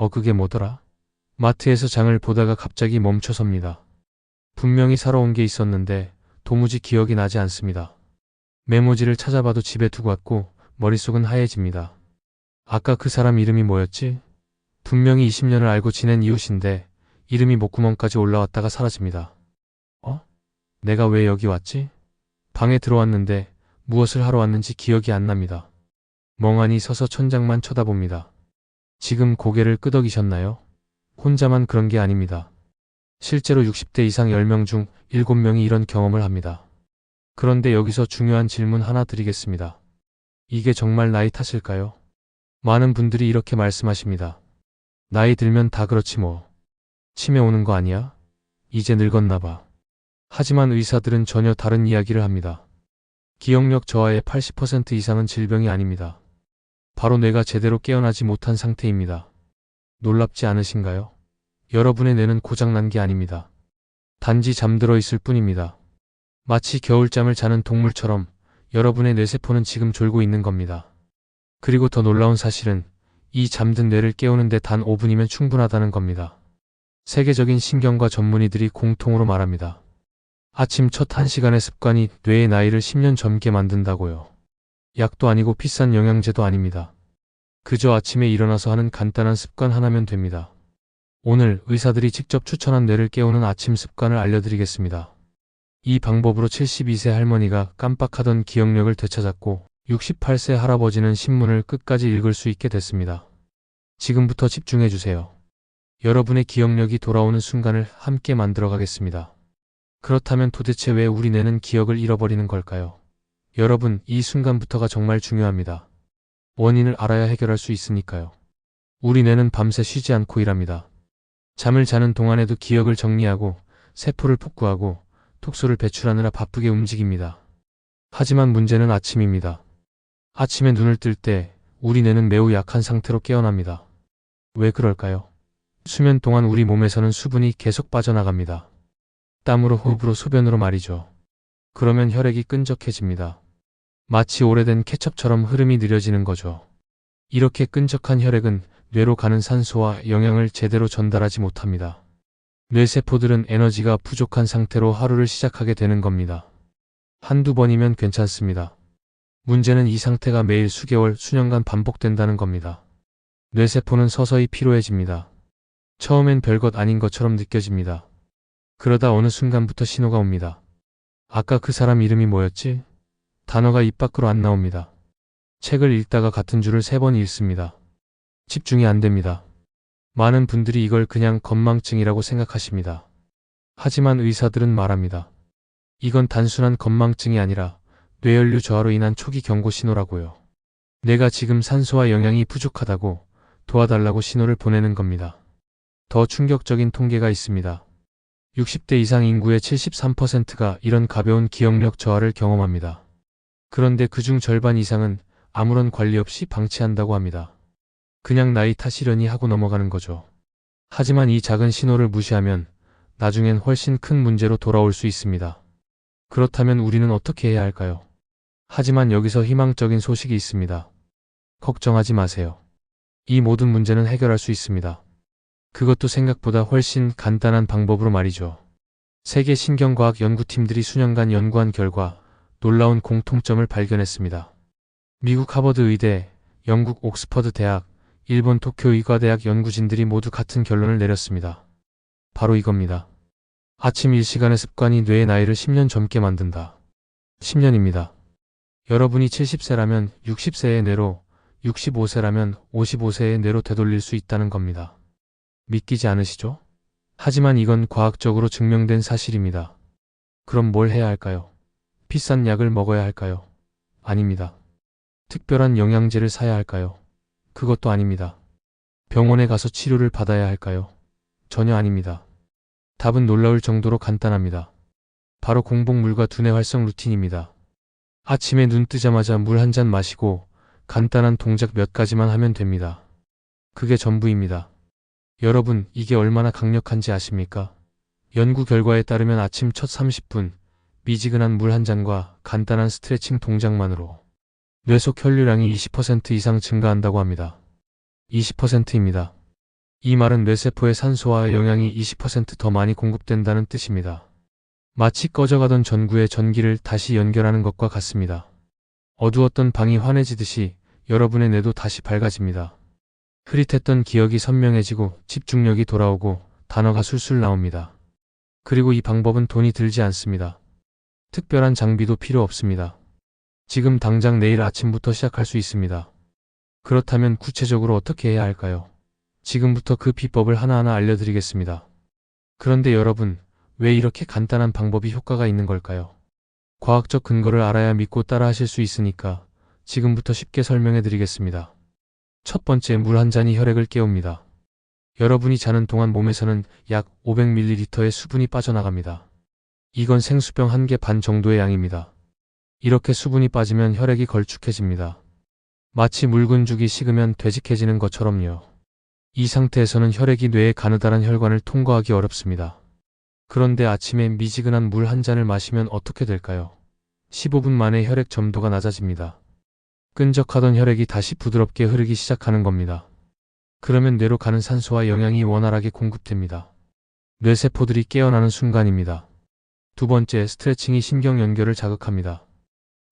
어, 그게 뭐더라? 마트에서 장을 보다가 갑자기 멈춰섭니다. 분명히 사러 온 게 있었는데 도무지 기억이 나지 않습니다. 메모지를 찾아봐도 집에 두고 왔고 머릿속은 하얘집니다. 아까 그 사람 이름이 뭐였지? 분명히 20년을 알고 지낸 이웃인데 이름이 목구멍까지 올라왔다가 사라집니다. 어? 내가 왜 여기 왔지? 방에 들어왔는데 무엇을 하러 왔는지 기억이 안 납니다. 멍하니 서서 천장만 쳐다봅니다. 지금 고개를 끄덕이셨나요? 혼자만 그런 게 아닙니다. 실제로 60대 이상 10명 중 7명이 이런 경험을 합니다. 그런데 여기서 중요한 질문 하나 드리겠습니다. 이게 정말 나이 탓일까요? 많은 분들이 이렇게 말씀하십니다. 나이 들면 다 그렇지 뭐. 치매 오는 거 아니야? 이제 늙었나 봐. 하지만 의사들은 전혀 다른 이야기를 합니다. 기억력 저하의 80% 이상은 질병이 아닙니다. 바로 뇌가 제대로 깨어나지 못한 상태입니다. 놀랍지 않으신가요? 여러분의 뇌는 고장난 게 아닙니다. 단지 잠들어 있을 뿐입니다. 마치 겨울잠을 자는 동물처럼 여러분의 뇌세포는 지금 졸고 있는 겁니다. 그리고 더 놀라운 사실은 이 잠든 뇌를 깨우는데 단 5분이면 충분하다는 겁니다. 세계적인 신경과 전문의들이 공통으로 말합니다. 아침 첫 1시간의 습관이 뇌의 나이를 10년 젊게 만든다고요. 약도 아니고 비싼 영양제도 아닙니다. 그저 아침에 일어나서 하는 간단한 습관 하나면 됩니다. 오늘 의사들이 직접 추천한 뇌를 깨우는 아침 습관을 알려드리겠습니다. 이 방법으로 72세 할머니가 깜빡하던 기억력을 되찾았고 68세 할아버지는 신문을 끝까지 읽을 수 있게 됐습니다. 지금부터 집중해 주세요. 여러분의 기억력이 돌아오는 순간을 함께 만들어 가겠습니다. 그렇다면 도대체 왜 우리 뇌는 기억을 잃어버리는 걸까요? 여러분, 이 순간부터가 정말 중요합니다. 원인을 알아야 해결할 수 있으니까요. 우리 뇌는 밤새 쉬지 않고 일합니다. 잠을 자는 동안에도 기억을 정리하고 세포를 복구하고 톡소를 배출하느라 바쁘게 움직입니다. 하지만 문제는 아침입니다. 아침에 눈을 뜰 때 우리 뇌는 매우 약한 상태로 깨어납니다. 왜 그럴까요? 수면 동안 우리 몸에서는 수분이 계속 빠져나갑니다. 땀으로 호흡으로 소변으로 말이죠. 그러면 혈액이 끈적해집니다. 마치 오래된 케첩처럼 흐름이 느려지는 거죠. 이렇게 끈적한 혈액은 뇌로 가는 산소와 영양을 제대로 전달하지 못합니다. 뇌세포들은 에너지가 부족한 상태로 하루를 시작하게 되는 겁니다. 한두 번이면 괜찮습니다. 문제는 이 상태가 매일 수개월, 수년간 반복된다는 겁니다. 뇌세포는 서서히 피로해집니다. 처음엔 별것 아닌 것처럼 느껴집니다. 그러다 어느 순간부터 신호가 옵니다. 아까 그 사람 이름이 뭐였지? 단어가 입 밖으로 안 나옵니다. 책을 읽다가 같은 줄을 세 번 읽습니다. 집중이 안 됩니다. 많은 분들이 이걸 그냥 건망증이라고 생각하십니다. 하지만 의사들은 말합니다. 이건 단순한 건망증이 아니라 뇌연류 저하로 인한 초기 경고 신호라고요. 내가 지금 산소와 영양이 부족하다고 도와달라고 신호를 보내는 겁니다. 더 충격적인 통계가 있습니다. 60대 이상 인구의 73%가 이런 가벼운 기억력 저하를 경험합니다. 그런데 그중 절반 이상은 아무런 관리 없이 방치한다고 합니다. 그냥 나이 탓이려니 하고 넘어가는 거죠. 하지만 이 작은 신호를 무시하면 나중엔 훨씬 큰 문제로 돌아올 수 있습니다. 그렇다면 우리는 어떻게 해야 할까요? 하지만 여기서 희망적인 소식이 있습니다. 걱정하지 마세요. 이 모든 문제는 해결할 수 있습니다. 그것도 생각보다 훨씬 간단한 방법으로 말이죠. 세계 신경과학 연구팀들이 수년간 연구한 결과 놀라운 공통점을 발견했습니다. 미국 하버드 의대, 영국 옥스퍼드 대학, 일본 도쿄 의과대학 연구진들이 모두 같은 결론을 내렸습니다. 바로 이겁니다. 아침 1시간의 습관이 뇌의 나이를 10년 젊게 만든다. 10년입니다. 여러분이 70세라면 60세의 뇌로, 65세라면 55세의 뇌로 되돌릴 수 있다는 겁니다. 믿기지 않으시죠? 하지만 이건 과학적으로 증명된 사실입니다. 그럼 뭘 해야 할까요? 비싼 약을 먹어야 할까요? 아닙니다. 특별한 영양제를 사야 할까요? 그것도 아닙니다. 병원에 가서 치료를 받아야 할까요? 전혀 아닙니다. 답은 놀라울 정도로 간단합니다. 바로 공복물과 두뇌 활성 루틴입니다. 아침에 눈 뜨자마자 물 한 잔 마시고 간단한 동작 몇 가지만 하면 됩니다. 그게 전부입니다. 여러분, 이게 얼마나 강력한지 아십니까? 연구 결과에 따르면 아침 첫 30분, 미지근한 물 한 잔과 간단한 스트레칭 동작만으로 뇌속 혈류량이 20% 이상 증가한다고 합니다. 20%입니다. 이 말은 뇌세포에 산소와 영양이 20%더 많이 공급된다는 뜻입니다. 마치 꺼져가던 전구에 전기를 다시 연결하는 것과 같습니다. 어두웠던 방이 환해지듯이 여러분의 뇌도 다시 밝아집니다. 흐릿했던 기억이 선명해지고 집중력이 돌아오고 단어가 술술 나옵니다. 그리고 이 방법은 돈이 들지 않습니다. 특별한 장비도 필요 없습니다. 지금 당장 내일 아침부터 시작할 수 있습니다. 그렇다면 구체적으로 어떻게 해야 할까요? 지금부터 그 비법을 하나하나 알려드리겠습니다. 그런데 여러분, 왜 이렇게 간단한 방법이 효과가 있는 걸까요? 과학적 근거를 알아야 믿고 따라 하실 수 있으니까 지금부터 쉽게 설명해 드리겠습니다. 첫 번째 물 한 잔이 혈액을 깨웁니다. 여러분이 자는 동안 몸에서는 약 500ml의 수분이 빠져나갑니다. 이건 생수병 한 개 반 정도의 양입니다. 이렇게 수분이 빠지면 혈액이 걸쭉해집니다. 마치 묽은 죽이 식으면 되직해지는 것처럼요. 이 상태에서는 혈액이 뇌의 가느다란 혈관을 통과하기 어렵습니다. 그런데 아침에 미지근한 물 한 잔을 마시면 어떻게 될까요? 15분 만에 혈액 점도가 낮아집니다. 끈적하던 혈액이 다시 부드럽게 흐르기 시작하는 겁니다. 그러면 뇌로 가는 산소와 영양이 원활하게 공급됩니다. 뇌세포들이 깨어나는 순간입니다. 두 번째, 스트레칭이 신경 연결을 자극합니다.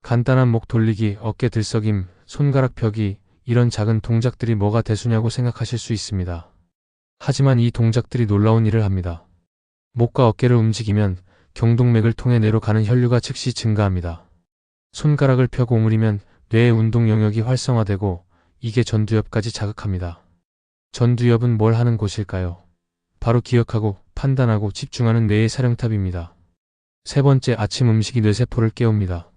간단한 목 돌리기, 어깨 들썩임, 손가락 펴기, 이런 작은 동작들이 뭐가 대수냐고 생각하실 수 있습니다. 하지만 이 동작들이 놀라운 일을 합니다. 목과 어깨를 움직이면 경동맥을 통해 뇌로 가는 혈류가 즉시 증가합니다. 손가락을 펴고 오므리면 뇌의 운동 영역이 활성화되고 이게 전두엽까지 자극합니다. 전두엽은 뭘 하는 곳일까요? 바로 기억하고 판단하고 집중하는 뇌의 사령탑입니다. 세 번째 아침 음식이 뇌세포를 깨웁니다.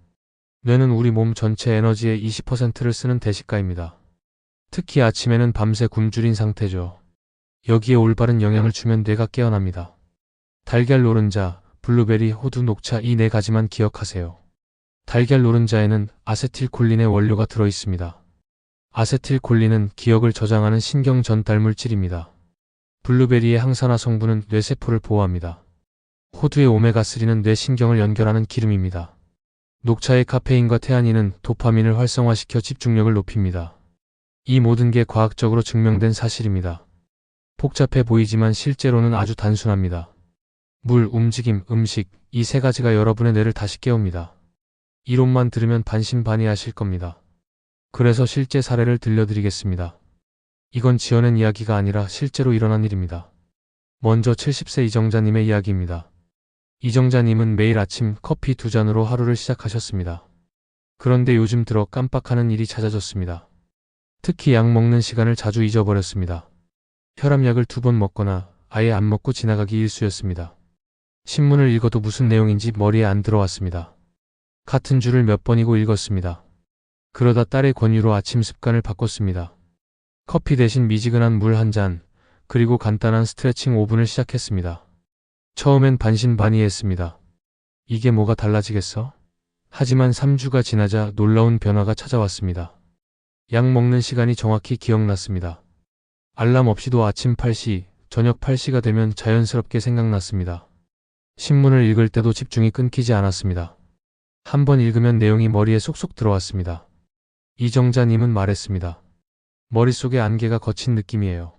뇌는 우리 몸 전체 에너지의 20%를 쓰는 대식가입니다. 특히 아침에는 밤새 굶주린 상태죠. 여기에 올바른 영향을 주면 뇌가 깨어납니다. 달걀 노른자, 블루베리, 호두, 녹차 이 네 가지만 기억하세요. 달걀 노른자에는 아세틸콜린의 원료가 들어 있습니다. 아세틸콜린은 기억을 저장하는 신경 전달 물질입니다. 블루베리의 항산화 성분은 뇌세포를 보호합니다. 호두의 오메가3는 뇌신경을 연결하는 기름입니다. 녹차의 카페인과 테아닌은 도파민을 활성화시켜 집중력을 높입니다. 이 모든 게 과학적으로 증명된 사실입니다. 복잡해 보이지만 실제로는 아주 단순합니다. 물, 움직임, 음식, 이 세 가지가 여러분의 뇌를 다시 깨웁니다. 이론만 들으면 반신반의하실 겁니다. 그래서 실제 사례를 들려드리겠습니다. 이건 지어낸 이야기가 아니라 실제로 일어난 일입니다. 먼저 70세 이정자님의 이야기입니다. 이정자님은 매일 아침 커피 두 잔으로 하루를 시작하셨습니다. 그런데 요즘 들어 깜빡하는 일이 잦아졌습니다. 특히 약 먹는 시간을 자주 잊어버렸습니다. 혈압약을 두 번 먹거나 아예 안 먹고 지나가기 일쑤였습니다. 신문을 읽어도 무슨 내용인지 머리에 안 들어왔습니다. 같은 줄을 몇 번이고 읽었습니다. 그러다 딸의 권유로 아침 습관을 바꿨습니다. 커피 대신 미지근한 물 한 잔, 그리고 간단한 스트레칭 5분을 시작했습니다. 처음엔 반신반의했습니다. 이게 뭐가 달라지겠어? 하지만 3주가 지나자 놀라운 변화가 찾아왔습니다. 약 먹는 시간이 정확히 기억났습니다. 알람 없이도 아침 8시, 저녁 8시가 되면 자연스럽게 생각났습니다. 신문을 읽을 때도 집중이 끊기지 않았습니다. 한 번 읽으면 내용이 머리에 쏙쏙 들어왔습니다. 이정자님은 말했습니다. 머릿속에 안개가 거친 느낌이에요.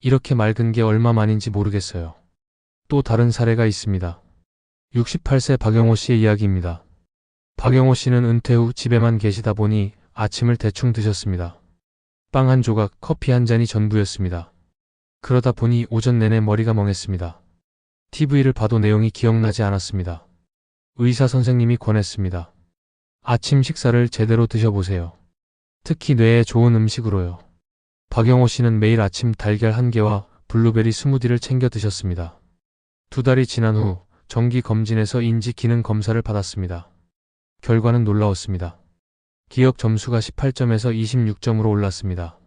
이렇게 맑은 게 얼마 만인지 모르겠어요. 또 다른 사례가 있습니다. 68세 박영호 씨의 이야기입니다. 박영호 씨는 은퇴 후 집에만 계시다 보니 아침을 대충 드셨습니다. 빵 한 조각, 커피 한 잔이 전부였습니다. 그러다 보니 오전 내내 머리가 멍했습니다. TV를 봐도 내용이 기억나지 않았습니다. 의사 선생님이 권했습니다. 아침 식사를 제대로 드셔보세요. 특히 뇌에 좋은 음식으로요. 박영호 씨는 매일 아침 달걀 한 개와 블루베리 스무디를 챙겨 드셨습니다. 두 달이 지난 후 정기 검진에서 인지 기능 검사를 받았습니다. 결과는 놀라웠습니다. 기억 점수가 18점에서 26점으로 올랐습니다.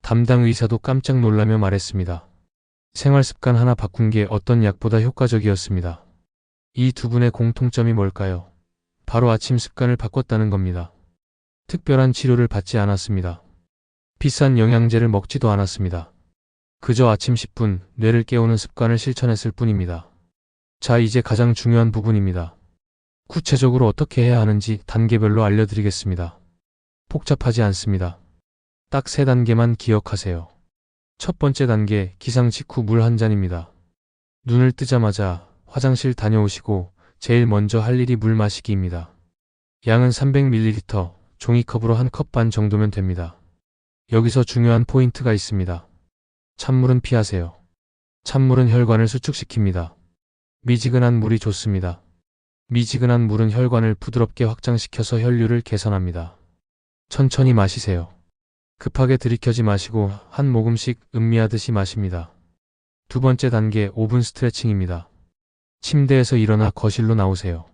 담당 의사도 깜짝 놀라며 말했습니다. 생활 습관 하나 바꾼 게 어떤 약보다 효과적이었습니다. 이 두 분의 공통점이 뭘까요? 바로 아침 습관을 바꿨다는 겁니다. 특별한 치료를 받지 않았습니다. 비싼 영양제를 먹지도 않았습니다. 그저 아침 10분 뇌를 깨우는 습관을 실천했을 뿐입니다. 자, 이제 가장 중요한 부분입니다. 구체적으로 어떻게 해야 하는지 단계별로 알려드리겠습니다. 복잡하지 않습니다. 딱 세 단계만 기억하세요. 첫 번째 단계 기상 직후 물 한 잔입니다. 눈을 뜨자마자 화장실 다녀오시고 제일 먼저 할 일이 물 마시기입니다. 양은 300ml, 종이컵으로 한 컵 반 정도면 됩니다. 여기서 중요한 포인트가 있습니다. 찬물은 피하세요. 찬물은 혈관을 수축시킵니다. 미지근한 물이 좋습니다. 미지근한 물은 혈관을 부드럽게 확장시켜서 혈류를 개선합니다. 천천히 마시세요. 급하게 들이켜지 마시고 한 모금씩 음미하듯이 마십니다. 두 번째 단계 5분 스트레칭입니다. 침대에서 일어나 거실로 나오세요.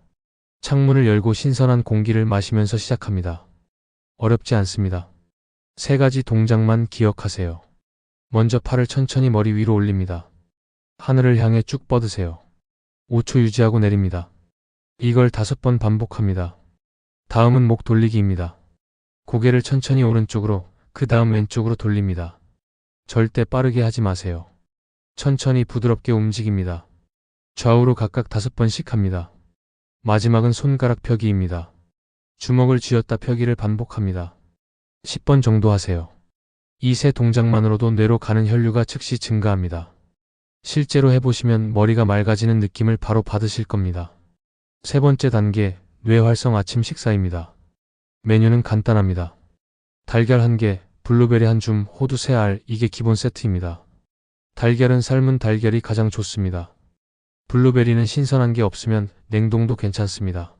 창문을 열고 신선한 공기를 마시면서 시작합니다. 어렵지 않습니다. 세 가지 동작만 기억하세요. 먼저 팔을 천천히 머리 위로 올립니다. 하늘을 향해 쭉 뻗으세요. 5초 유지하고 내립니다. 이걸 다섯 번 반복합니다. 다음은 목 돌리기입니다. 고개를 천천히 오른쪽으로, 그 다음 왼쪽으로 돌립니다. 절대 빠르게 하지 마세요. 천천히 부드럽게 움직입니다. 좌우로 각각 다섯 번씩 합니다. 마지막은 손가락 펴기입니다. 주먹을 쥐었다 펴기를 반복합니다. 10번 정도 하세요. 이 세 동작만으로도 뇌로 가는 혈류가 즉시 증가합니다. 실제로 해보시면 머리가 맑아지는 느낌을 바로 받으실 겁니다. 세 번째 단계, 뇌활성 아침 식사입니다. 메뉴는 간단합니다. 달걀 1개, 블루베리 한 줌, 호두 3알, 이게 기본 세트입니다. 달걀은 삶은 달걀이 가장 좋습니다. 블루베리는 신선한 게 없으면 냉동도 괜찮습니다.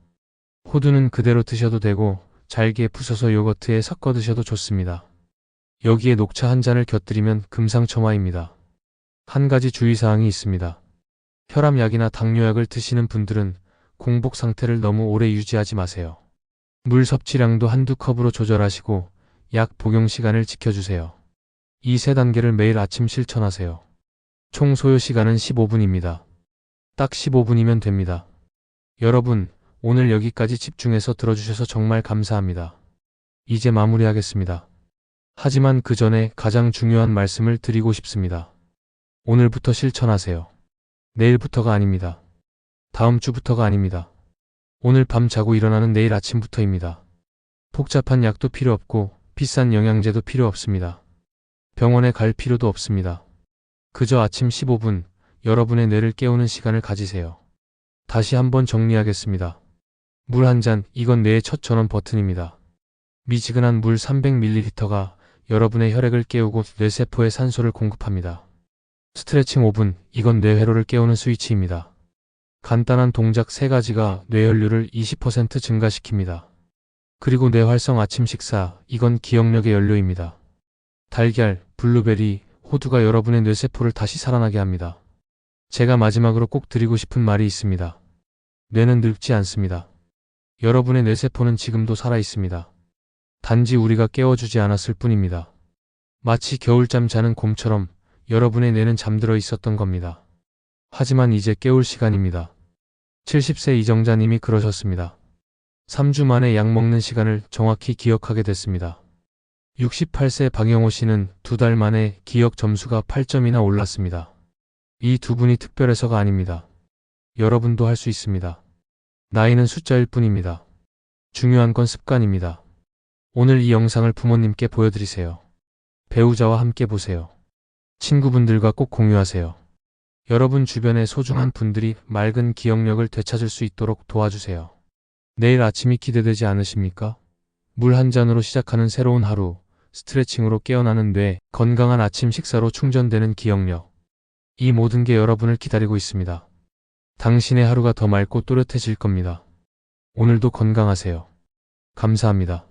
호두는 그대로 드셔도 되고 잘게 부숴서 요거트에 섞어 드셔도 좋습니다. 여기에 녹차 한 잔을 곁들이면 금상첨화입니다. 한 가지 주의사항이 있습니다. 혈압약이나 당뇨약을 드시는 분들은 공복 상태를 너무 오래 유지하지 마세요. 물 섭취량도 한두 컵으로 조절하시고 약 복용 시간을 지켜주세요. 이 세 단계를 매일 아침 실천하세요. 총 소요 시간은 15분입니다. 딱 15분이면 됩니다. 여러분, 오늘 여기까지 집중해서 들어주셔서 정말 감사합니다. 이제 마무리하겠습니다. 하지만 그 전에 가장 중요한 말씀을 드리고 싶습니다. 오늘부터 실천하세요. 내일부터가 아닙니다. 다음 주부터가 아닙니다. 오늘 밤 자고 일어나는 내일 아침부터입니다. 복잡한 약도 필요 없고 비싼 영양제도 필요 없습니다. 병원에 갈 필요도 없습니다. 그저 아침 15분 여러분의 뇌를 깨우는 시간을 가지세요. 다시 한번 정리하겠습니다. 물 한 잔, 이건 뇌의 첫 전원 버튼입니다. 미지근한 물 300ml가 여러분의 혈액을 깨우고 뇌세포에 산소를 공급합니다. 스트레칭 5분, 이건 뇌회로를 깨우는 스위치입니다. 간단한 동작 3가지가 뇌연료를 20% 증가시킵니다. 그리고 뇌활성 아침 식사, 이건 기억력의 연료입니다. 달걀, 블루베리, 호두가 여러분의 뇌세포를 다시 살아나게 합니다. 제가 마지막으로 꼭 드리고 싶은 말이 있습니다. 뇌는 늙지 않습니다. 여러분의 뇌세포는 지금도 살아 있습니다. 단지 우리가 깨워주지 않았을 뿐입니다. 마치 겨울잠 자는 곰처럼 여러분의 뇌는 잠들어 있었던 겁니다. 하지만 이제 깨울 시간입니다. 70세 이정자님이 그러셨습니다. 3주 만에 약 먹는 시간을 정확히 기억하게 됐습니다. 68세 박영호 씨는 두 달 만에 기억 점수가 8점이나 올랐습니다. 이 두 분이 특별해서가 아닙니다. 여러분도 할 수 있습니다. 나이는 숫자일 뿐입니다. 중요한 건 습관입니다. 오늘 이 영상을 부모님께 보여드리세요. 배우자와 함께 보세요. 친구분들과 꼭 공유하세요. 여러분 주변의 소중한 분들이 맑은 기억력을 되찾을 수 있도록 도와주세요. 내일 아침이 기대되지 않으십니까? 물 한 잔으로 시작하는 새로운 하루, 스트레칭으로 깨어나는 뇌, 건강한 아침 식사로 충전되는 기억력. 이 모든 게 여러분을 기다리고 있습니다. 당신의 하루가 더 맑고 또렷해질 겁니다. 오늘도 건강하세요. 감사합니다.